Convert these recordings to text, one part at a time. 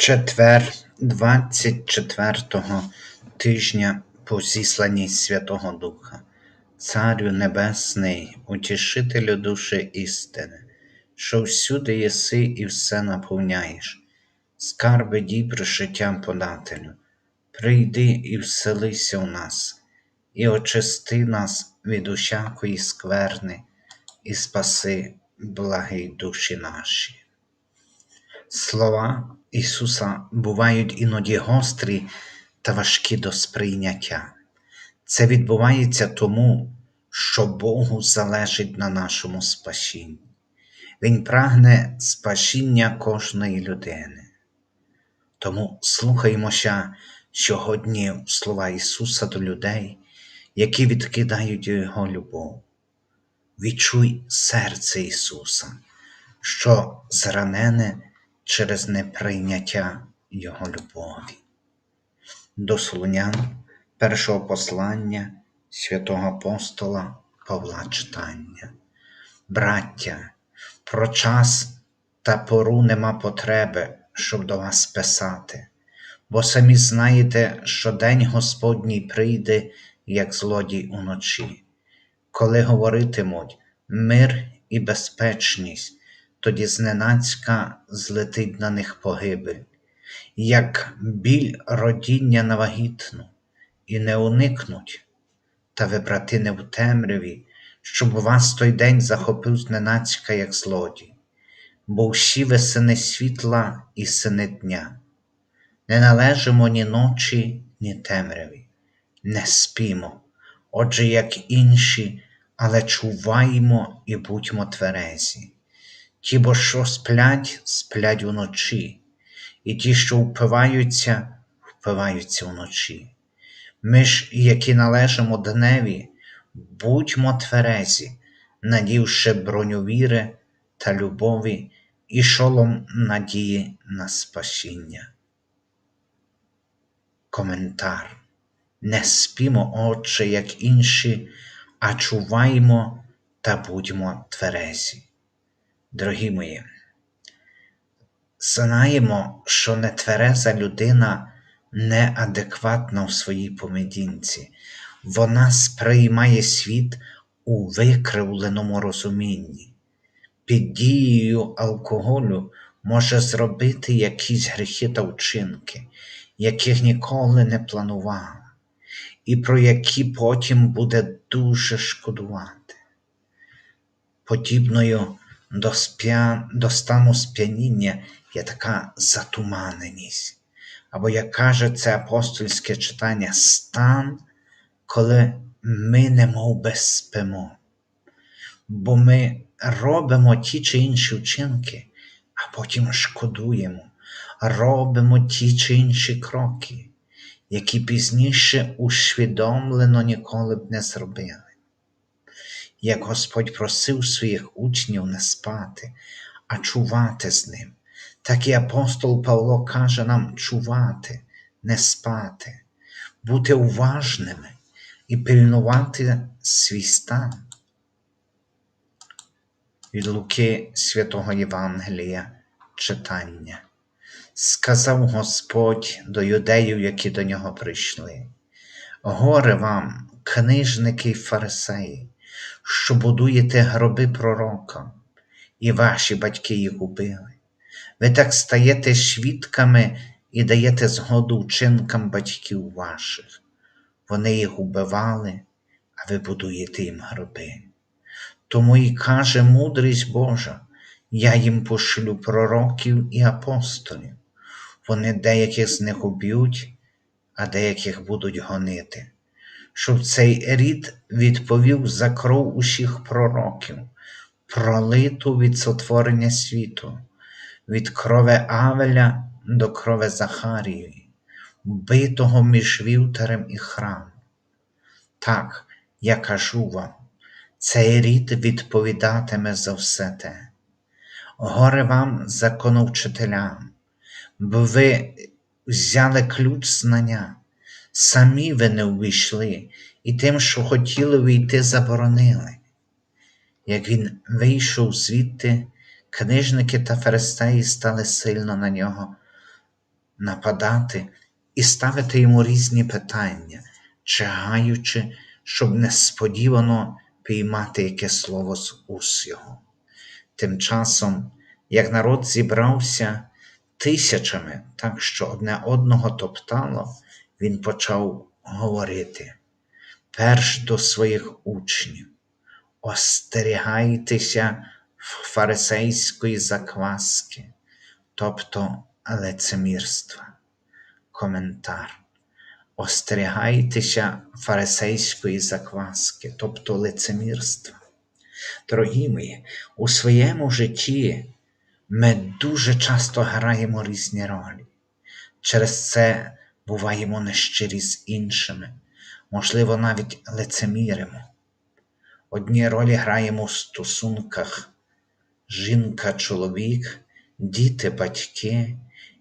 Четвер, 24-го тижня по зісланні Святого Духа, Царю Небесний, утішителю душі істини, що всюди єси і все наповняєш, скарби дібри життям подателю, прийди і вселися в нас, і очисти нас від усякої скверни, і спаси благі душі наші. Слова Ісуса бувають іноді гострі та важкі до сприйняття. Це відбувається тому, що Богу залежить на нашому спасінні. Він прагне спасіння кожної людини. Тому слухаймося сьогодні слова Ісуса до людей, які відкидають Його любов. Відчуй серце Ісуса, що зранене через неприйняття Його любові. До Солунян першого послання святого апостола Павла читання. Браття, про час та пору нема потреби, щоб до вас писати, бо самі знаєте, що день Господній прийде, як злодій уночі, коли говоритимуть мир і безпечність тоді зненацька злетить на них погибель, як біль родіння на вагітну, і не уникнуть, та ви, брати, не в темряві, щоб вас той день захопив зненацька, як злодій, бо всі ви сини світла і сини дня, не належимо ні ночі, ні темряві, не спімо, отже, як інші, але чуваємо і будьмо тверезі. Ті, бо що сплять, сплять уночі, і ті, що впиваються, впиваються вночі. Ми ж, які належимо дневі, будьмо тверезі, надівши броню віри та любові і шолом надії на спасіння. Коментар. Не спімо, Отче, як інші, а чуваймо та будьмо тверезі. Дорогі мої, знаємо, що нетвереза людина неадекватна у своїй поведінці, вона сприймає світ у викривленому розумінні. Під дією алкоголю може зробити якісь гріхи та вчинки, яких ніколи не планувала, і про які потім буде дуже шкодувати. Подібною до, до стану сп'яніння є така затуманеність. Або, як каже це апостольське читання, стан, коли ми немов би спимо. Бо ми робимо ті чи інші вчинки, а потім шкодуємо, робимо ті чи інші кроки, які пізніше усвідомлено ніколи б не зробили як Господь просив своїх учнів не спати, а чувати з ним. Так і апостол Павло каже нам чувати, не спати, бути уважними і пильнувати свій стан. Від Луки святого Євангелія читання. Сказав Господь до юдеїв, які до нього прийшли. Горе вам, книжники й фарисеї, що будуєте гроби пророкам, і ваші батьки їх убили. Ви так стаєте свідками і даєте згоду вчинкам батьків ваших. Вони їх убивали, а ви будуєте їм гроби. Тому і каже мудрість Божа, я їм пошлю пророків і апостолів. Вони деяких з них уб'ють, а деяких будуть гонити щоб цей рід відповів за кров усіх пророків, пролиту від сотворення світу, від крови Авеля до крови Захарії, вбитого між вівтарем і храм. Так, я кажу вам, цей рід відповідатиме за все те. Горе вам, законовчителям, бо ви взяли ключ знання самі ви не увійшли, і тим, що хотіли війти, заборонили. Як він вийшов звідти, книжники та фарисеї стали сильно на нього нападати і ставити йому різні питання, чагаючи, щоб несподівано піймати яке слово з уст його. Тим часом, як народ зібрався тисячами, так що одне одного топтало, він почав говорити перш до своїх учнів. Остерігайтеся фарисейської закваски, тобто лицемірства. Коментар. Остерігайтеся фарисейської закваски, тобто лицемірства. Дорогі мої, у своєму житті ми дуже часто граємо різні ролі. Через це буваємо нещирі з іншими, можливо, навіть лицеміримо. Одні ролі граємо в стосунках жінка, чоловік, діти, батьки,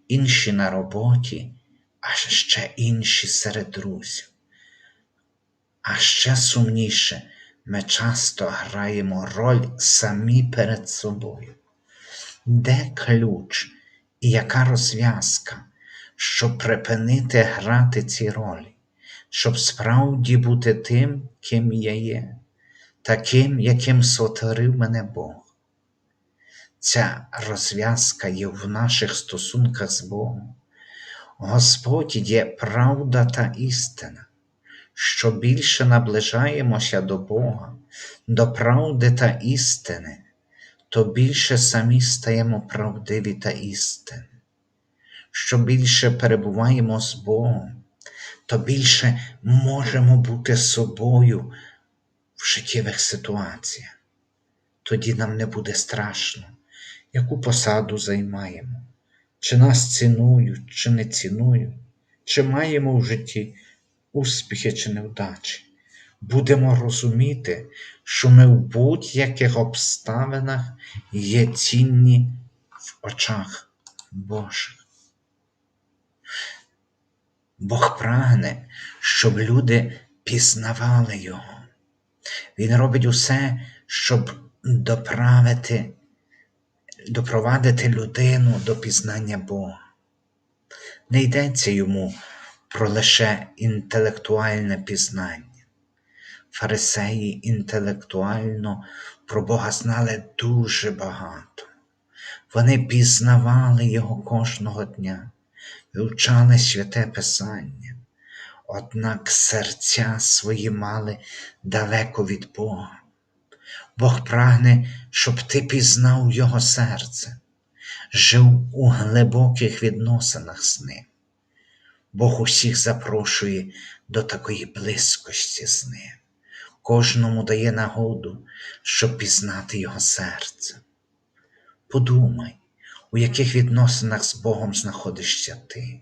інші на роботі, а ще інші серед друзів. А ще сумніше, ми часто граємо роль самі перед собою. Де ключ і яка розв'язка, щоб припинити грати ці ролі, щоб справді бути тим, ким я є, таким, яким сотворив мене Бог? Ця розв'язка є в наших стосунках з Богом. Господь є правда та істина. Що більше наближаємося до Бога, до правди та істини, то більше самі стаємо правдиві та істини. Що більше перебуваємо з Богом, то більше можемо бути собою в життєвих ситуаціях. Тоді нам не буде страшно, яку посаду займаємо, чи нас цінують, чи не цінують, чи маємо в житті успіхи чи невдачі. Будемо розуміти, що ми в будь-яких обставинах є цінні в очах Божих. Бог прагне, щоб люди пізнавали Його. Він робить усе, щоб доправити, допровадити людину до пізнання Бога. Не йдеться йому про лише інтелектуальне пізнання. Фарисеї інтелектуально про Бога знали дуже багато. Вони пізнавали Його кожного дня, вивчали святе Писання, однак серця свої мали далеко від Бога. Бог прагне, щоб ти пізнав Його серце, жив у глибоких відносинах з ним. Бог усіх запрошує до такої близькості з ним, кожному дає нагоду, щоб пізнати Його серце. Подумай, яких відносинах з Богом знаходишся ти.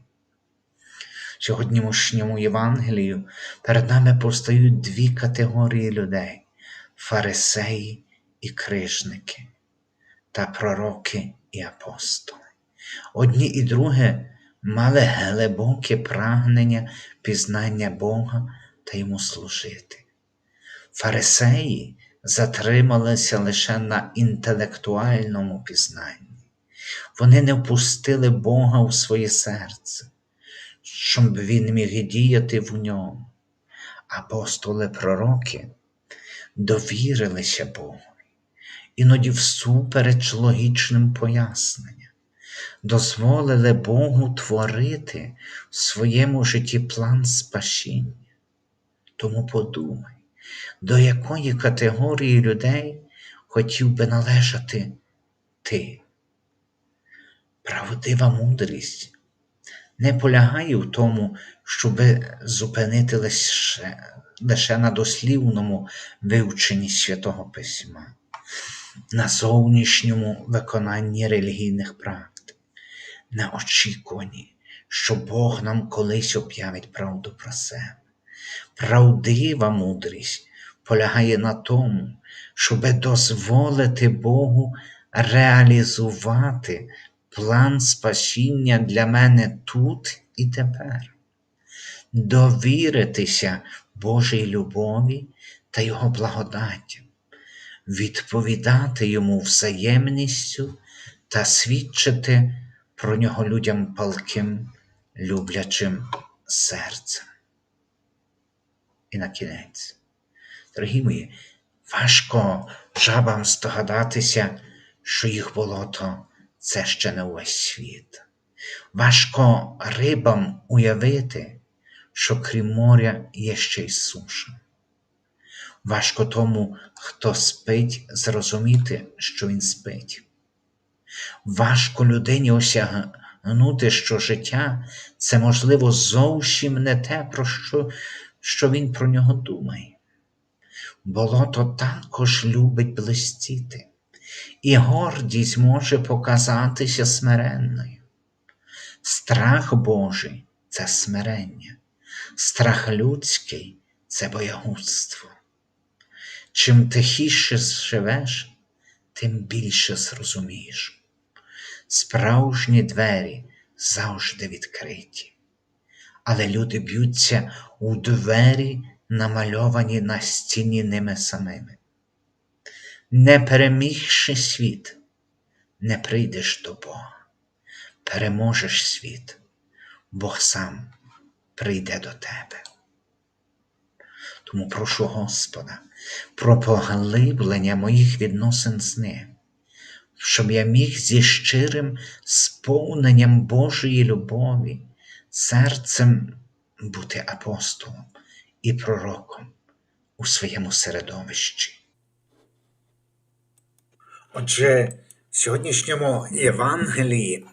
Сьогоднішньому Євангелію перед нами постають дві категорії людей фарисеї і крижники, та пророки і апостоли. Одні і друге мали глибоке прагнення пізнання Бога та йому служити. Фарисеї затрималися лише на інтелектуальному пізнанні. Вони не впустили Бога у своє серце, щоб він міг діяти в ньому. Апостоли пророки довірилися Богу, іноді всупереч логічним поясненням дозволили Богу творити в своєму житті план спасіння. Тому подумай, до якої категорії людей хотів би належати ти. Правдива мудрість не полягає в тому, щоб зупинити лише, лише на дослівному вивченні святого письма, на зовнішньому виконанні релігійних практик на очікуванні, що Бог нам колись об'явить правду про себе. Правдива мудрість полягає на тому, щоб дозволити Богу реалізувати план спасіння для мене тут і тепер, довіритися Божій любові та Його благодаті, відповідати Йому взаємністю та свідчити про нього людям палким люблячим серцем. І на кінець, дорогі мої, важко жабам здогадатися, що їх болото це ще не увесь світ. Важко рибам уявити, що крім моря є ще й суша. Важко тому, хто спить, зрозуміти, що він спить. Важко людині осягнути, що життя це, можливо, зовсім не те, про що, що він про нього думає. Болото також любить блистіти, і гордість може показатися смиренною. Страх Божий це смирення, страх людський це боягузтво. Чим тихіше живеш, тим більше зрозумієш. Справжні двері завжди відкриті, але люди б'ються у двері, намальовані на стіні ними самими. Не перемігши світ, не прийдеш до Бога, переможеш світ, Бог сам прийде до тебе. Тому прошу Господа про поглиблення моїх відносин з ним, щоб я міг зі щирим сповненням Божої любові, серцем бути апостолом і пророком у своєму середовищі. Отже, в сьогоднішньому Євангелії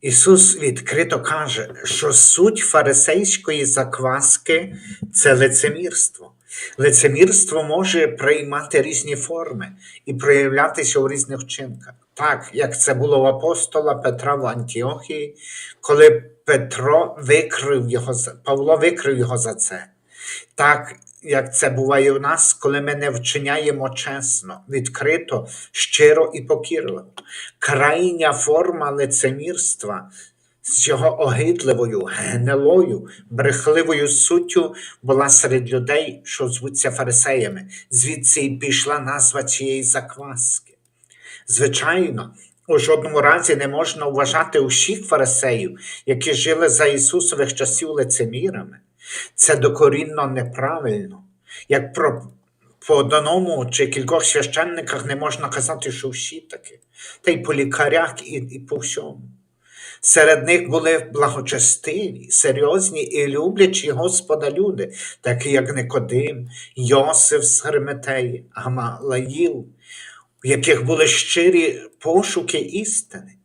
Ісус відкрито каже, що суть фарисейської закваски це лицемірство. Лицемірство може приймати різні форми і проявлятися у різних вчинках. Так, як це було в апостола Петра в Антіохії, коли Петро викрив його, Павло викрив його за це. Так, як це буває у нас, коли ми не вчиняємо чесно, відкрито, щиро і покірливо. Крайня форма лицемірства з його огидливою, гнилою, брехливою суттю була серед людей, що звуться фарисеями. Звідси і пішла назва цієї закваски. Звичайно, у жодному разі не можна вважати усіх фарисеїв, які жили за Ісусових часів лицемірами. Це докорінно неправильно. Як про по одному чи кількох священниках не можна казати, що всі такі, та й по лікарях і, і по всьому. Серед них були благочестиві, серйозні і люблячі Господа люди, такі як Никодим, Йосиф з Херметеї, Гамалаїл, в яких були щирі пошуки істини.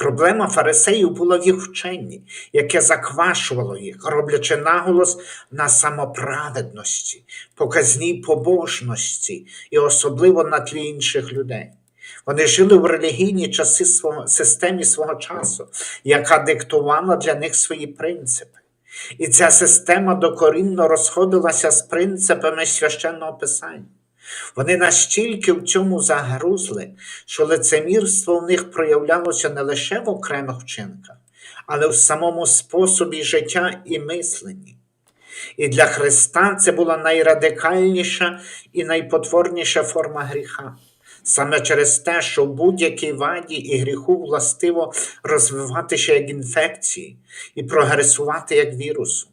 Проблема фарисеїв була в їх вченні, яке заквашувало їх, роблячи наголос на самоправедності, показній побожності і особливо на тлі інших людей. Вони жили в релігійній часи свого, системі свого часу, яка диктувала для них свої принципи. І ця система докорінно розходилася з принципами священного писання. Вони настільки в цьому загрузли, що лицемірство в них проявлялося не лише в окремих вчинках, але в самому способі життя і мисленні. І для Христа це була найрадикальніша і найпотворніша форма гріха. Саме через те, що в будь-якій ваді і гріху властиво розвиватися як інфекції і прогресувати як вірусу.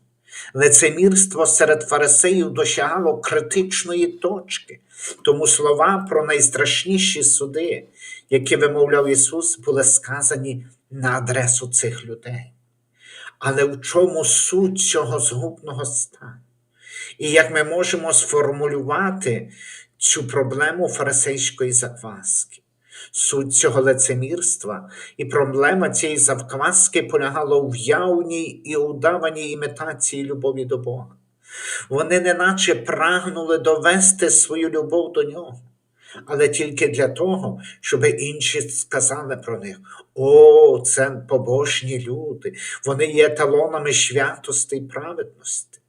Лицемірство серед фарисеїв досягало критичної точки, тому слова про найстрашніші суди, які вимовляв Ісус, були сказані на адресу цих людей. Але в чому суть цього згубного стану? І як ми можемо сформулювати цю проблему фарисейської закваски? Суть цього лицемірства і проблема цієї закваски полягала у явній і удаваній імітації любові до Бога. Вони неначе прагнули довести свою любов до нього, але тільки для того, щоб інші сказали про них: о, це побожні люди, вони є еталонами святости і праведності.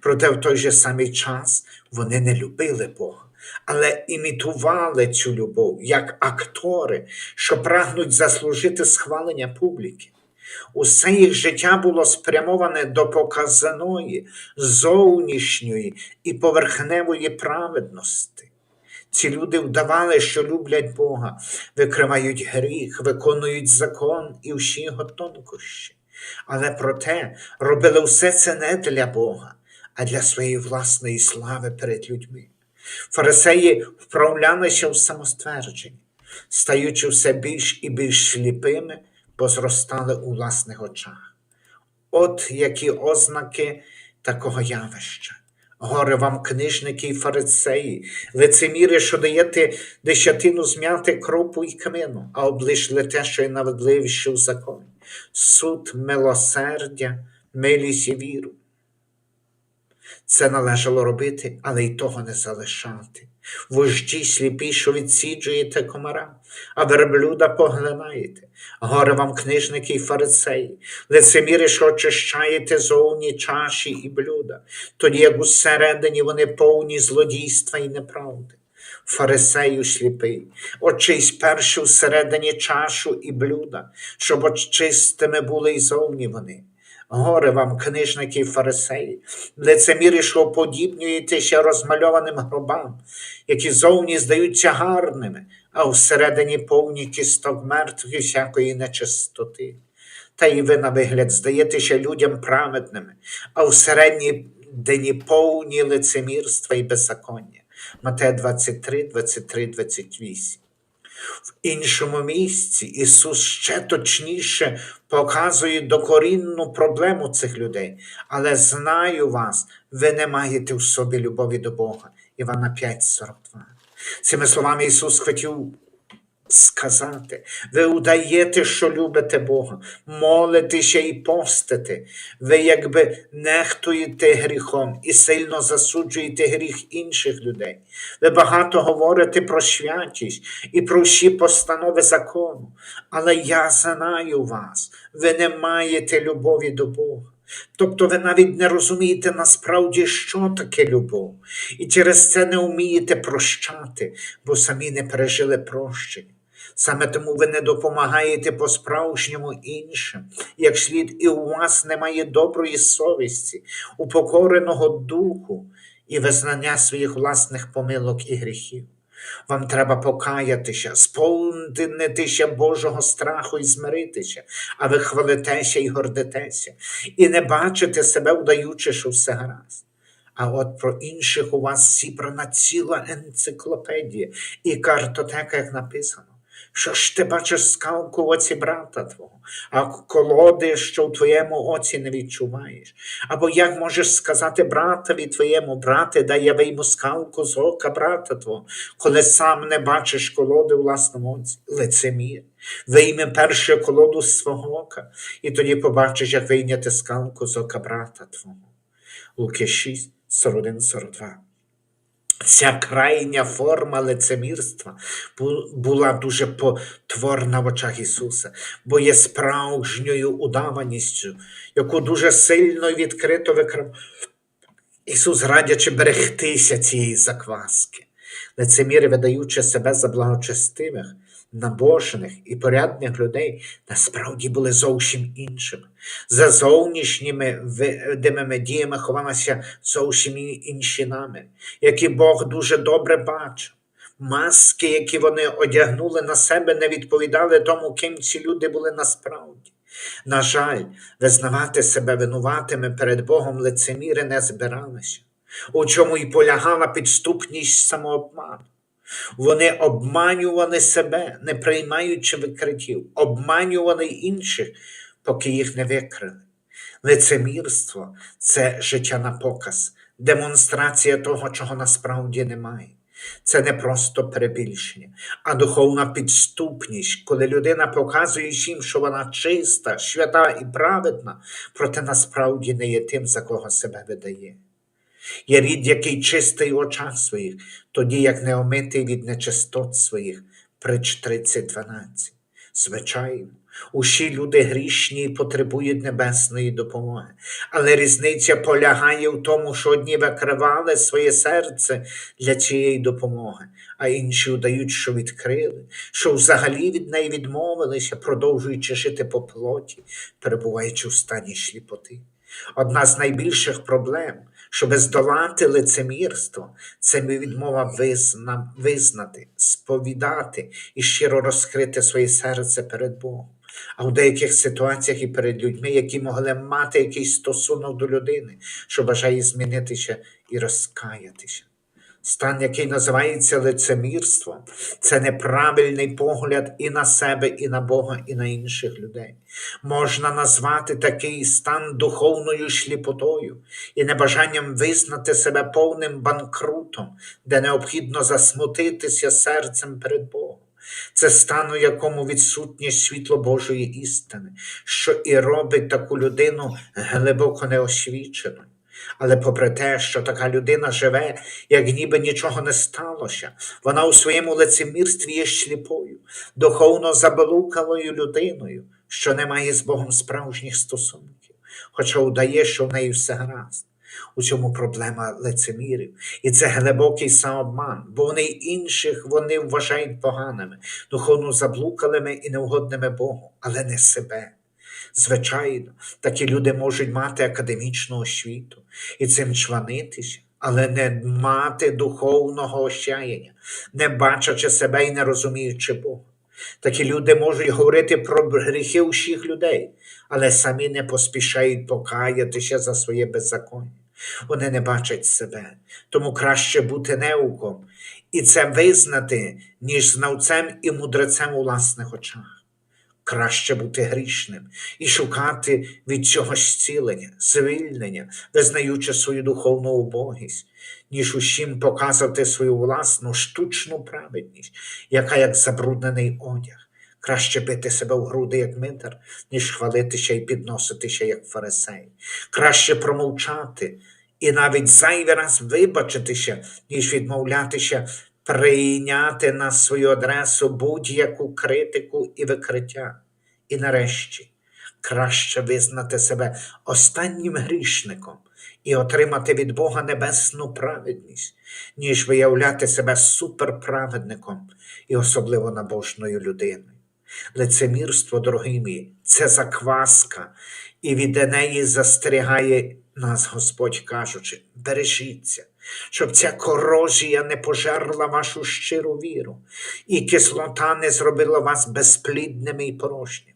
Проте в той же самий час вони не любили Бога, але імітували цю любов як актори, що прагнуть заслужити схвалення публіки. Усе їх життя було спрямоване до показаної, зовнішньої і поверхневої праведності. Ці люди вдавали, що люблять Бога, викривають гріх, виконують закон і всі його тонкощі. Але проте робили все це не для Бога, а для своєї власної слави перед людьми. Фарисеї вправлялися в самоствердженні, стаючи все більш і більш сліпими, бо зростали у власних очах. От які ознаки такого явища. Горе вам, книжники і фарисеї, лицеміри, що даєте десятину змяти кропу і камину, а облишили те, що є наведливіше в законі. Суд, милосердя, милість і віру. Це належало робити, але й того не залишати. Вожді сліпі, відсіджуєте комара, а верблюда поглинаєте. Горе вам, книжники і фарисеї, лицеміри, що очищаєте зовні чаші і блюда, тоді як усередині вони повні злодійства і неправди. Фарисею сліпий, очись першу всередині чашу і блюда, щоб очистими були й зовні вони. Горе вам, книжники і фарисеї, лицемірі, що уподібнюєтеся розмальованим гробам, які зовні здаються гарними, а всередині повні кісток мертвих і всякої нечистоти. Та і ви на вигляд здаєтеся людям праведними, а всередині повні лицемірства і беззаконня. Матея 23, 23, 28. В іншому місці Ісус ще точніше показує докорінну проблему цих людей. Але знаю вас, ви не маєте в собі любові до Бога. Івана 5,42. Цими словами Ісус хотів сказати, ви удаєте, що любите Бога, молитеся і постите. Ви якби нехтуєте гріхом і сильно засуджуєте гріх інших людей. Ви багато говорите про святість і про всі постанови закону, але я знаю вас, ви не маєте любові до Бога. Тобто ви навіть не розумієте насправді, що таке любов, і через це не вмієте прощати, бо самі не пережили прощення. Саме тому ви не допомагаєте по-справжньому іншим, як слід, і у вас немає доброї совісті, упокореного духу і визнання своїх власних помилок і гріхів. Вам треба покаятися, сповнитися Божого страху і змиритися, а ви хвалитеся і гордитеся, і не бачите себе, вдаючи, що все гаразд. А от про інших у вас зібрана ціла енциклопедія і картотека, як написано. Що ж ти бачиш скалку в оці брата твого, а колоди, що в твоєму оці не відчуваєш? Або як можеш сказати братові твоєму, брате, дай я вийму скалку з ока брата твого, коли сам не бачиш колоди в власному оці? Лицемір. Вийми перше колоду з свого ока, і тоді побачиш, як вийняти скалку з ока брата твого. Луки 6, 41, 42. Ця крайня форма лицемірства була дуже потворна в очах Ісуса, бо є справжньою удаваністю, яку дуже сильно і відкрито викрив Ісус, радячи берегтися цієї закваски. Лицеміри, видаючи себе за благочестивих, набожних і порядних людей, насправді були зовсім іншими. За зовнішніми видимими діями ховалися зовсім інші нами, які Бог дуже добре бачив. Маски, які вони одягнули на себе, не відповідали тому, ким ці люди були насправді. На жаль, визнавати себе винуватими перед Богом лицеміри не збиралися, у чому й полягала підступність самообману. Вони обманювали себе, не приймаючи викриттів, обманювали інших, поки їх не викрили. Лицемірство це життя на показ, демонстрація того, чого насправді немає. Це не просто перебільшення, а духовна підступність, коли людина показує всім, що вона чиста, свята і праведна, проте насправді не є тим, за кого себе видає. Є рід, який чистий в очах своїх, тоді як не омитий від нечистот своїх. Притч 30.12. Звичайно, усі люди грішні потребують небесної допомоги. Але різниця полягає в тому, що одні викривали своє серце для цієї допомоги, а інші удають, що відкрили, що взагалі від неї відмовилися, продовжуючи жити по плоті, перебуваючи в стані сліпоти. Одна з найбільших проблем, щоб здолати лицемірство, це відмова визна, визнати, сповідати і щиро розкрити своє серце перед Богом. а в деяких ситуаціях і перед людьми, які могли мати якийсь стосунок до людини, що бажає змінитися і розкаятися. Стан, який називається лицемірством, це неправильний погляд і на себе, і на Бога, і на інших людей. Можна назвати такий стан духовною шліпотою і небажанням визнати себе повним банкрутом, де необхідно засмутитися серцем перед Богом. Це стан, у якому відсутнє світло Божої істини, що і робить таку людину глибоко неосвіченою. Але попри те, що така людина живе, як ніби нічого не сталося, вона у своєму лицемірстві є сліпою, духовно забалукалою людиною, що не має з Богом справжніх стосунків, хоча удає, що в неї все гаразд. У цьому проблема лицемірів. І це глибокий самообман, бо вони інших вони вважають поганими, духовно заблукалими і неугодними Богу, але не себе. Звичайно, такі люди можуть мати академічну освіту і цим чванитися, але не мати духовного ощаяння, не бачачи себе і не розуміючи Бога. Такі люди можуть говорити про гріхи усіх людей, але самі не поспішають покаятися за своє беззаконня. Вони не бачать себе, тому краще бути неуком і це визнати, ніж знавцем і мудрецем у власних очах. Краще бути грішним і шукати від цього зцілення, звільнення, визнаючи свою духовну убогість, ніж усім показувати свою власну штучну праведність, яка як забруднений одяг. Краще бити себе в груди, як митар, ніж хвалитися і підноситися, як фарисей. Краще промовчати і навіть зайвий раз вибачитися, ніж відмовлятися прийняти на свою адресу будь-яку критику і викриття. І нарешті краще визнати себе останнім грішником і отримати від Бога небесну праведність, ніж виявляти себе суперправедником і особливо набожною людиною. Лицемірство, дорогі мої, це закваска, і від неї застерігає нас Господь кажучи, бережіться, щоб ця корозія не пожерла вашу щиру віру, і кислота не зробила вас безплідними і порожніми.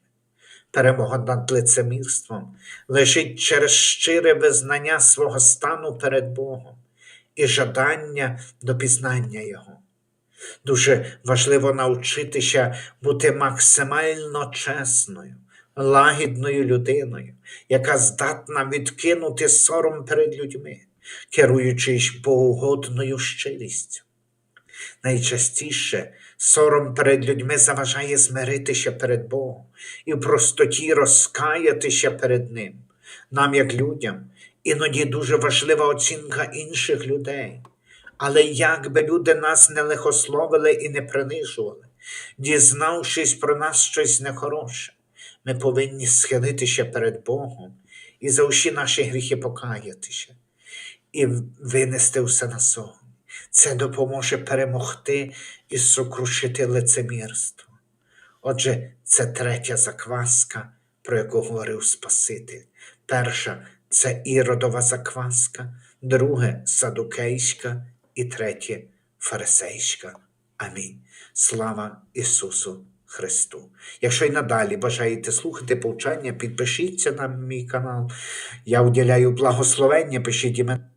Перемога над лицемірством лежить через щире визнання свого стану перед Богом і жадання до пізнання Його. Дуже важливо навчитися бути максимально чесною, лагідною людиною, яка здатна відкинути сором перед людьми, керуючись богоугодною щирістю. Найчастіше сором перед людьми заважає змиритися перед Богом і в простоті розкаятися перед Ним. Нам, як людям, іноді дуже важлива оцінка інших людей. Але як би люди нас не лихословили і не принижували, дізнавшись про нас щось нехороше, ми повинні схилитися перед Богом і за усі наші гріхи покаятися і винести все на сон. Це допоможе перемогти і сокрушити лицемірство. Отже, це третя закваска, про яку говорив Спаситель. Перша це іродова закваска, друге садукейська і третє фарисейська. Амінь. Слава Ісусу Христу! Якщо й надалі бажаєте слухати повчання, підпишіться на мій канал. Я уділяю благословення, пишіть імен.